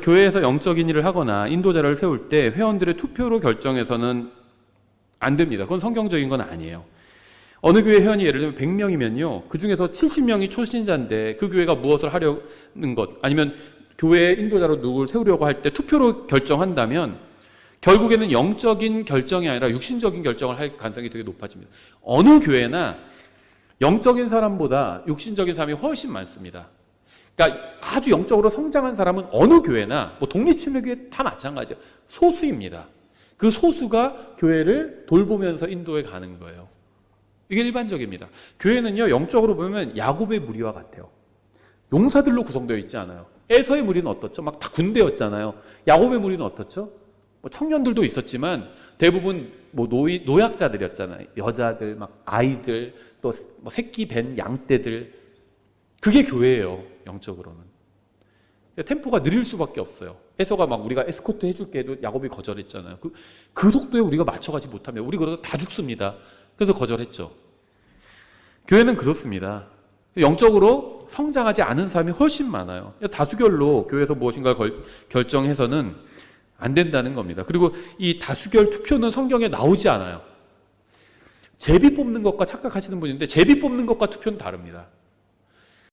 교회에서 영적인 일을 하거나 인도자를 세울 때 회원들의 투표로 결정해서는 안 됩니다. 그건 성경적인 건 아니에요. 어느 교회 회원이 예를 들면 100명이면요. 그 중에서 70명이 초신자인데 그 교회가 무엇을 하려는 것 아니면 교회 인도자로 누굴 세우려고 할 때 투표로 결정한다면 결국에는 영적인 결정이 아니라 육신적인 결정을 할 가능성이 되게 높아집니다. 어느 교회나 영적인 사람보다 육신적인 사람이 훨씬 많습니다. 그러니까 아주 영적으로 성장한 사람은 어느 교회나 뭐 독립침례교회 다 마찬가지예요. 소수입니다. 그 소수가 교회를 돌보면서 인도에 가는 거예요. 이게 일반적입니다. 교회는요, 영적으로 보면 야곱의 무리와 같아요. 용사들로 구성되어 있지 않아요. 에서의 무리는 어떻죠? 막 다 군대였잖아요. 야곱의 무리는 어떻죠? 뭐 청년들도 있었지만 대부분 뭐 노이, 노약자들이었잖아요. 여자들, 막 아이들, 또 뭐 새끼 벤 양떼들. 그게 교회예요, 영적으로는. 템포가 느릴 수밖에 없어요. 에서가 막 우리가 에스코트 해줄게 해도 야곱이 거절했잖아요. 그, 그 속도에 우리가 맞춰가지 못하면 우리 그러다 다 죽습니다. 그래서 거절했죠. 교회는 그렇습니다. 영적으로 성장하지 않은 사람이 훨씬 많아요. 다수결로 교회에서 무엇인가를 걸- 결정해서는 안 된다는 겁니다. 그리고 이 다수결 투표는 성경에 나오지 않아요. 제비 뽑는 것과 착각하시는 분인데 제비 뽑는 것과 투표는 다릅니다.